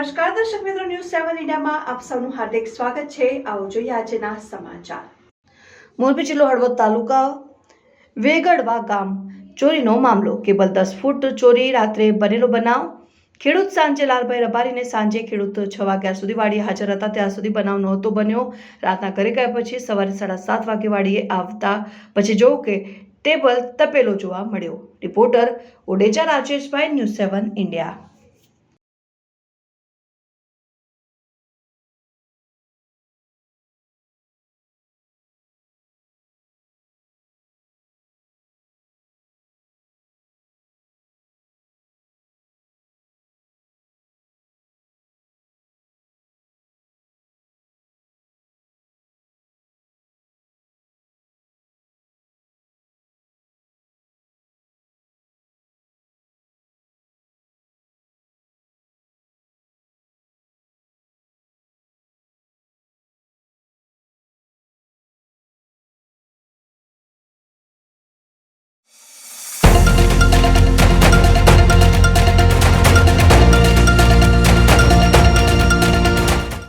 નમસ્કાર દર્શકમેત્રો ન્યૂઝ સેવન ઇન્ડિયામાં આપ સૌનું હાર્દિક સ્વાગત છે. આવો જોઈએ આજના સમાચાર. મોરબી જિલ્લો હળવદ તાલુકા વેગડવા ગામ ચોરીનો મામલો. કેબલ દસ ફૂટ ચોરી, રાત્રે બનેલો બનાવ. ખેડૂત સાંજે લાલભાઈ રબારીને સાંજે ખેડૂત છ વાગ્યા સુધી વાડીએ હાજર હતા. ત્યાં સુધી બનાવ નહોતો બન્યો. રાતના ઘરે ગયા પછી સવારે સાડા સાત વાગે વાડીએ આવતા પછી જોયું કે ટેબલ તપેલો જોવા મળ્યો. Reporter Odeja Rajeshbhai news seven India